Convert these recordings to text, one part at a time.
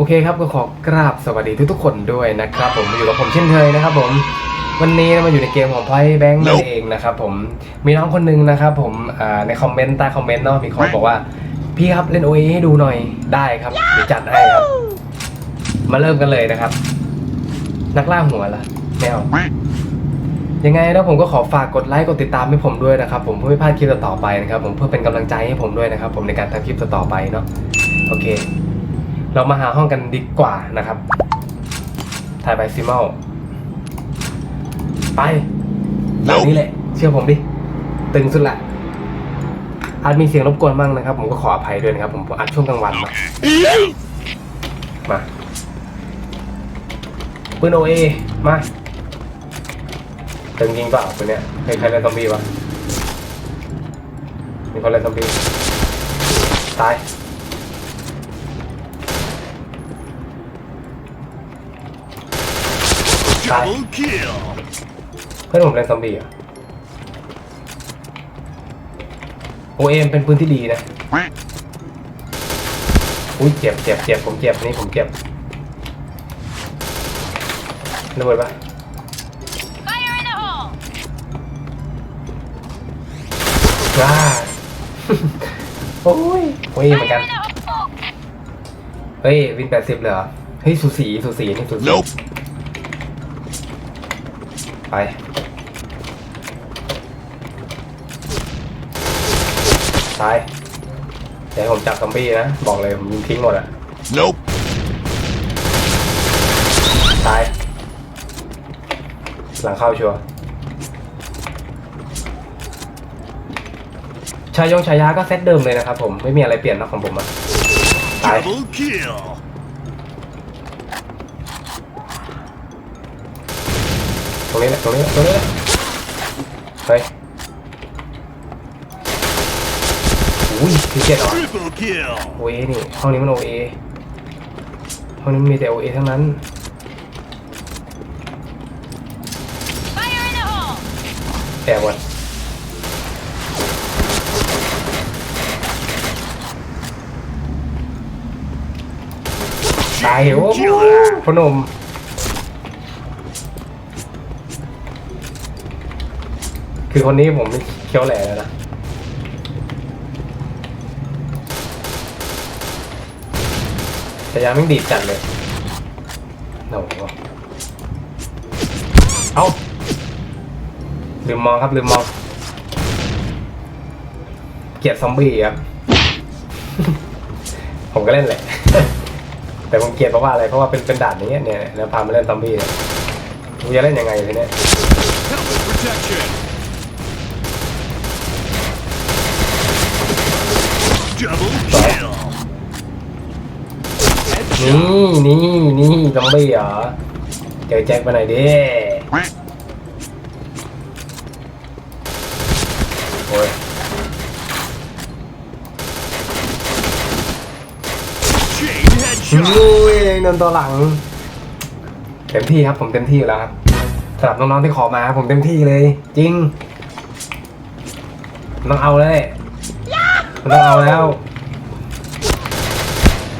โอเคครับก็ขอกราบสวัสดีทุกๆคนด้วยนะครับ ผมอยู่กับผมเช่นเคยนะครับ ผมวันนี้มาอยู่ในเกมของไพ่แบงค์นั่นเองนะครับผมมีน้องคนหนึงนะครับ ผมอ่าในคอมเมนต์ใต้คอมเมนต์เนาะมีคนบอกว่า พี่ครับเล่นโอเอให้ดูหน่อยได้ครับเดี๋ยวจัดให้ครับ มาเริ่มกันเลยนะครับ นักล่าหัวละไม่เอายังไงนะผมก็ขอฝากกดไลค์กดติดตามให้ผมด้วยนะครับ ผมเพื่อไม่พลาดคลิปต่อๆไปนะครับ ผมเพื่อเป็นกำลังใจให้ผมด้วยนะครับ ผมในการทำคลิปต่อๆไปเนาะโอเค เรามาหาห้องกันดีกว่านะครับถ่ายไปซิมอลไปหลังนี้แหละ เชื่อผมดิ ตึงสุดละอาจมีเสียงรบกวนบ้างนะครับ ผมก็ขออภัยด้วยนะครับ ผมอัดช่วงกลางวันมามาปืนโอเอมาตึงจริงเปล่าปืนเนี้ยใครใครเล่นซอมบี้วะมีคนเล่นซอมบี้ตาย Double kill. เพื่อนผมเล่นซอมบี้เหรอะโอเอมเป็นปืนที่ดีนะอุ้ยเจ็บเจ็บเจ็บผมเจ็บนี่ผมเจ็บระเบิดปะ Fire in the hole! ว้าโอ้ยโอ้ยเหมือนกัน Fire in the hole! เฮ้ยวินแปดสิบเลยเหรอเฮ้ยสูสีสูสีนี่สูสี Nope. ไป ตายเดี๋ยวผมจับซอมบี้นะ บอกเลยผมยิงทิ้งหมดอะ Nope. ตาย หลังเข้าชัวร์ชายงชายาก็เซตเดิมเลยนะครับผม ไม่มีอะไรเปลี่ยนนะของผมอะตาย Double kill. ตรงนี้แหละตรงนี้แหละตรงนี้แหละเฮ้ยอุ้ยพิเศษเหรอโอเอนี่ห้องนี้มันโอเอห้องนี้มีแต่โอเอทั้งนั้นแต่วันตายโอ้หพอหนม คือคนนี้ผมเคี้ยวแหล่แล้วนะแต่ยังไม่ดีดจัดเลยโอ้โหเอาลืมมองครับลืมมอง เกลียดซอมบี้ครับ ผมก็เล่นแหละ แต่ผมเกลียดเพราะว่าอะไร เพราะว่าเป็นเป็นด่านนี้เนี่ย แล้วพามาเล่นซอมบี้เนี่ยกูจะเล่นยังไงทีเนี้ย Helmet protection. Double kill. นี่นี่นี่ซอมบี้เหรอ เจอแจ็คไปไหนอยดิโอ้ย Chain อุ้ headshot. ยนนตัวหลัง เต็มที่ครับผมเต็มที่อยู่แล้วครับสำหรับน้องๆที่ขอมาผมเต็มที่เลย จริง ต้องเอาเลย มันต้องเอาแล้ว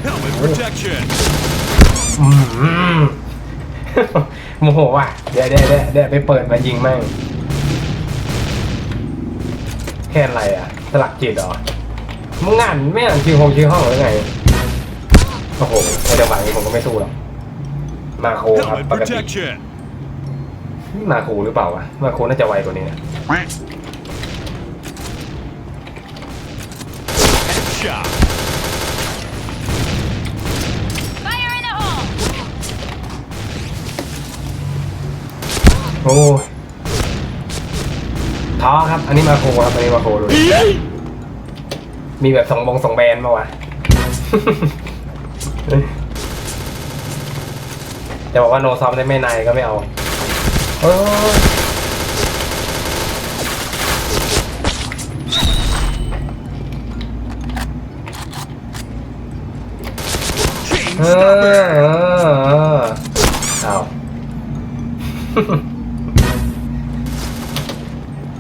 Helmet protection. อืม โมโหว่ะ เดี๋ยวเดี๋ยวเดี๋ยวเดี๋ยวไปเปิดมายิงแม่งแค่อะไรอะ สลักจิตเหรอ มึงงานไม่อ่านชื่อห้องชื่อห้องหรือไง โอ้โหในจังหวะนี้ผมก็ไม่สู้หรอก มาโคครับ Helmet ปกติ protection. มาโคหรือเปล่าวะ มาโคน่าจะไวกว่านี้นะ Headshot. โอ้ยท้อครับ อันนี้มาโคครับ อันนี้มาโคดูดิมีแบบสองบงสองแบนมาวะจะบอกว่าโนซอมได้ไม่นายก็ไม่เอาเอ้ย Chain เอเออเออเอา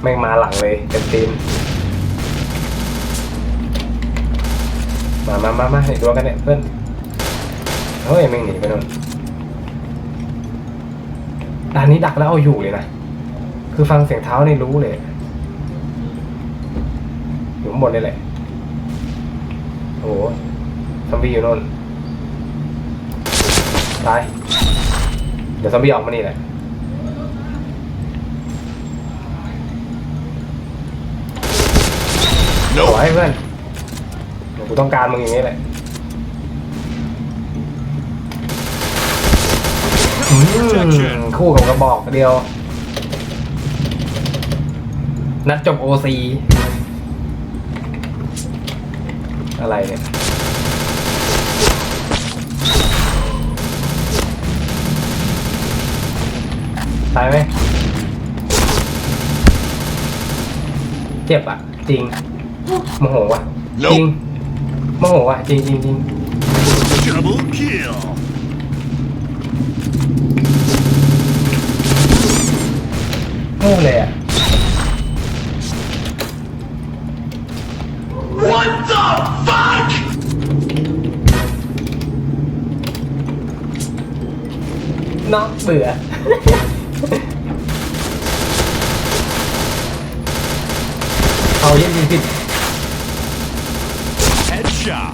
แม่งมาหลังเลยเต็มตีนมามามามาให้ดูกันเนี่ยเพื่อนเฮ้ยแม่งหนีไปโน่นด่านนี้ดักแล้วเอาอยู่เลยนะ คือฟังเสียงเท้านี่รู้เลยอยู่บนนี่แหละโอ้โหซอมบี้อยู่โน่นตาย เดี๋ยวซอมบี้ออกมานี่แหละ สวยเพื่อนเดี๋ยวกูต้องการมึงอย่างนี้แหละอืมคู่กับกระบอกเดียว นัดจบโอซีอะไรเนี่ยตายไหมเจ็บอะ จริง โมโหว่ะจริงโมโหว่ะจริงจริงจริง Double kill. โง่เลยอะ What the fuck? เนาะเบื่อ เอาเย็นดีสิ Headshot.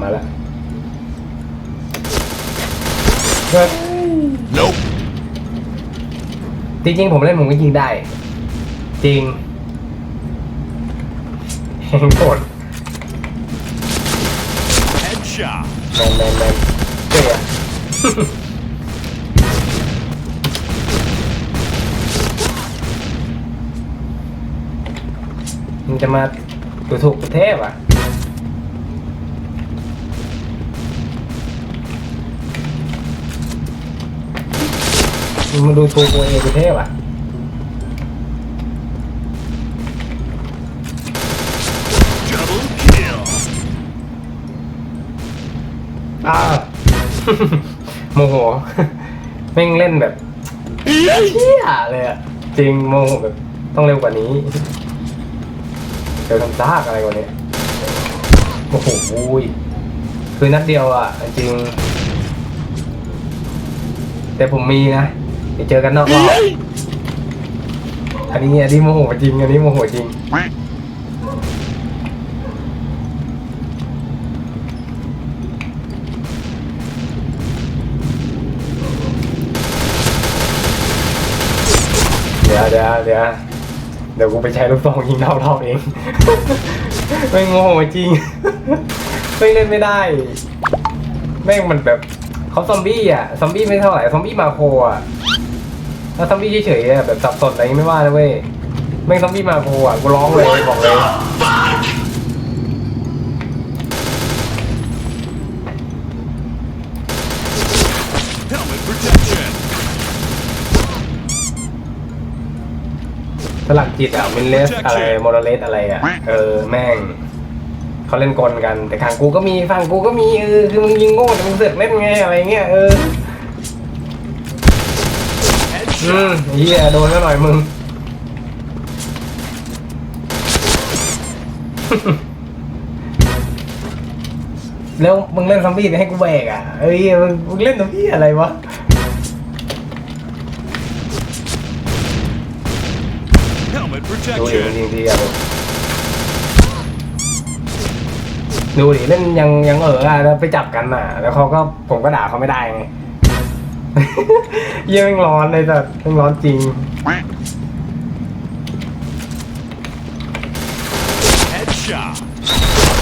มาแล้วเฮ้ย Nope. จริงๆผมเล่นผมก็ยิงได้ จริงเฮงโกรธ Headshot. แมนแมนแมนเจ๋อมึงจะมา ดูถูกประเทศอะมึงมาดูถูกตัวเองประเทศอะ Double kill. อ้าวโมโหแม่งเล่นแบบเชี่ยเลยอะจริงโมโหแบบต้องเร็วกว่านี้ เร็วทำซากอะไรกว่านี้โอ้โหยคือนัดเดียวอะจริง แต่ผมมีนะไปเจอกันนอกรอบอันนี้อันนี้โมโหจริง อันนี้โมโหจริงเดี๋ยวเดี๋ยวเดี๋ยวเดี๋ยวกูไปใช้ลูกซองยิงเท่าเท่าเอง ไม่งโง่จริง ไม่เล่นไม่ได้ แม่งมันแบบเขาซอมบี้อะ ซอมบี้ไม่เท่าไหร่ ซอมบี้มาโครอะ ถ้าซอมบี้เฉยๆอะแบบสับสนอะไรไม่ว่านะเว้ย แม่งซอมบี้มาโครอะ กูร้องเลยบอกเลย สลักจิตอะมินเลสอะไรโมโนเลสอะไรอะเออแม่งเขาเล่นกลกันแต่ขังกูก็มีฝั่งกูก็มีเออคือมึงยิงโง่แต่มึงเสือกเล่นไงอะไรเงี้ยเอออืม Headshot. เฮียโดนก็หน่อยมึงแล้วมึงเล่นซอมบี้ไปให้กูแบกอะเอ้ยมึงมึงเล่นซอมบี้อะไรวะ Helmet ดูดิ protection. จริงๆทีอะดูดิเล่นยังยังเอออะแล้วไปจับกันอะ แล้วเขาก็ผมก็ด่าเขาไม่ได้ไงเยี่ยแม่งร้อนเลยแต่แม่งร้อนจริง Headshot.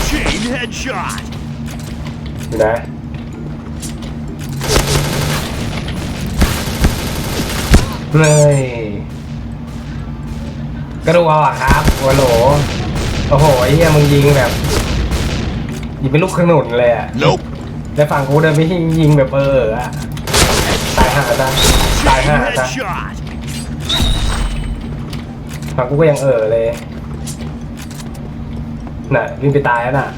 Chain headshot. อยู่นะเลย ก็ดูเอาอะครับหัวโหลโอ้โหไอ้เหี้ยมึงยิงแบบยิงเป็นลูกขนุนเลยอะ Nope. แล้วฝั่งกูเดินไปยิงยิงแบบเอออะตายห่าซะตาย Chain ห่าซะ headshot. ฝั่งกูก็ยังเออเลย น่ะวิ่งไปตายแล้วน่ะ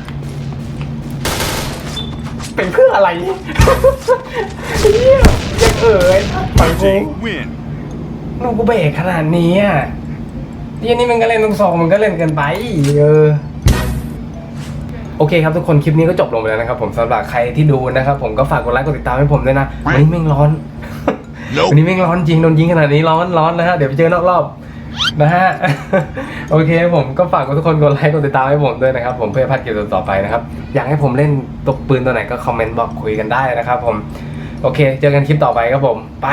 เป็นเพื่ออะไรเฮียยังเออไอ้ฝั่งกู Team win. ลูกกูเบรกขนาดนี้อะ ยี่นี่มันก็เล่นลูกซองมันก็เล่นเกินไปเออโอเคครับทุกคนคลิปนี้ก็จบลงไปแล้วนะครับผมสำหรับใครที่ดูนะครับผมก็ฝากกดไลค์กดติดตามให้ผมด้วยนะวันนี้แม่งร้อน วันนี้แม่งร้อนจริงโดนยิงขนาดนี้ร้อนร้อนนะฮะเดี๋ยวไปเจอนอกรอบนะฮะโอเคผมก็ฝากทุกคนกดไลค์กดติดตามให้ผมด้วยนะครับ ผมเพื่อพลาดเกมต่อไปนะครับอยากให้ผมเล่นตกปืนตัวไหนก็คอมเมนต์บอกคุยกันได้นะครับผมโอเค เจอกันคลิปต่อไปครับผมไป